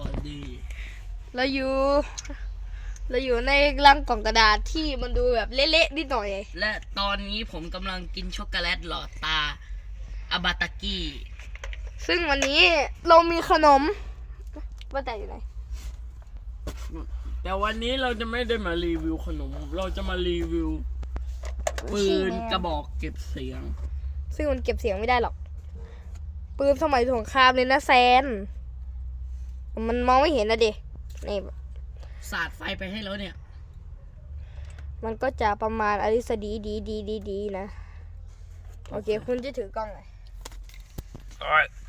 วัสดีเราอยู่ เราอยู่ในรังกล่องกระดาษที่มันดูแบบเละๆนิดหน่อย และตอนนี้ผมกำลังกินช็อกโกแลตหลอดตาอาบาตากิซึ่งวันนี้เรามีขนมว่าแต่อยู่ไหน แต่วันนี้เราจะไม่ได้มารีวิวขนม เราจะมารีวิวปืนกระบอกเก็บเสียง ซึ่งมันเก็บเสียงไม่ได้หรอกปืนสมัยสงครามเลยนะแซน มันมองไม่เห็นนะดินี่สาดไฟไปให้แล้วเนี่ย มันก็จะประมาณอริสดีดีดีดีดีนะ โอเค คุณจะถือกล้องหน่อย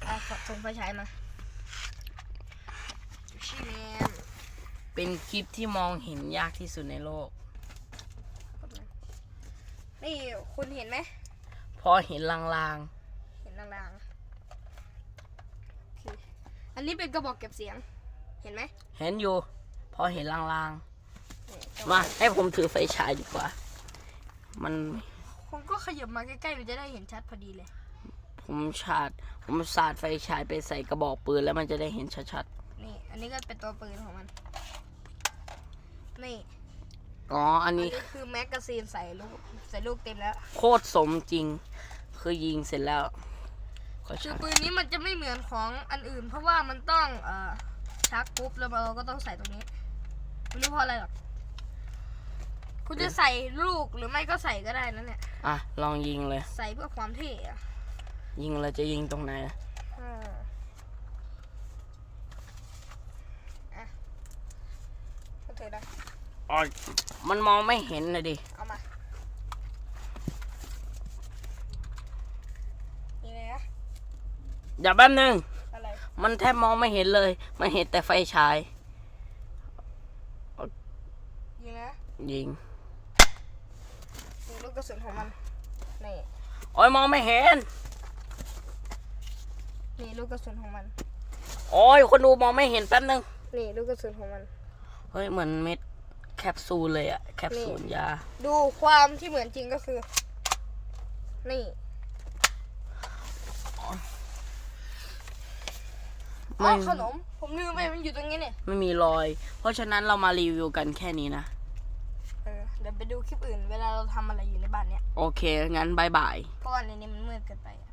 อะขอส่งไฟฉายมาชิแมนเป็นคลิปที่มองเห็นยากที่สุดในโลก นี่คุณเห็นไหม พอเห็นลางเห็นลางๆโอเค อันนี้เป็นกระบอกเก็บเสียง เห็นไหมๆเห็นอยู่ พอเห็นลางนี่กระบๆอกมาให้ผมถือไฟฉายดีกว่า มันคุณก็ขยับมาใกล้ๆมันจะได้เห็นชัดพอดีเลย ผมชาด ผมสาดไฟฉายไปใส่กระบอกปืนแล้วมันจะได้เห็นชัดนี่ อันนี้ก็เป็นตัวปืนของมัน นี่ๆ อ๋อ อันอันนี้นี้คือแมกกาซีนใส่ลูกใส่ลูกเต็มแล้ว โคตรสมจริง คือยิงเสร็จแล้ว ก็คือชาร์จปืนนี้มันจะไม่เหมือนของอันอื่น เพราะว่ามันต้องเอ่อชักปุ๊บแล้วเราก็ต้องใส่ตรงนี้ไม่รู้เพราะอะไรหรอกคุณจะใส่ลูกหรือไม่ก็ใส่ก็ได้นะเนี่ย อะ ลองยิงเลย ใส่เพื่อความเท่อะยิงเราจะยิงตรงไหนอ่าอะก็ถือได้อ๋อมันมองไม่เห็นนะดิ เอามา นี่เลยนะ อย่าแป๊บนึง อะไร มันแทบมองไม่เห็นเลย มันเห็นแต่ไฟฉาย ยิงนะยิงนี่ลูกกระสุนของมัน นี่ โอ้ยมองไม่เห็น นี่ลูกกระสุนของมัน โอ้ยคนดูมองไม่เห็นแป๊บนึง นี่ลูกกระสุนของมัน เฮ้ยเหมือนเม็ดแคปซูลเลยอะแคปซูลยา ดูความที่เหมือนจริงก็คือ นี่ อ๋อ ไม่ขนม ผมลืมไปมันอยู่ตรงนี้เนี่ยไม่มีรอย เพราะฉะนั้นเรามารีวิวกันแค่นี้นะ เออเดี๋ยวไปดูคลิปอื่น เวลาเราทำอะไรอยู่ในบ้านเนี่ย โอเค งั้นบายบาย เพราะว่าในนี้มันมืดเกินไปอะ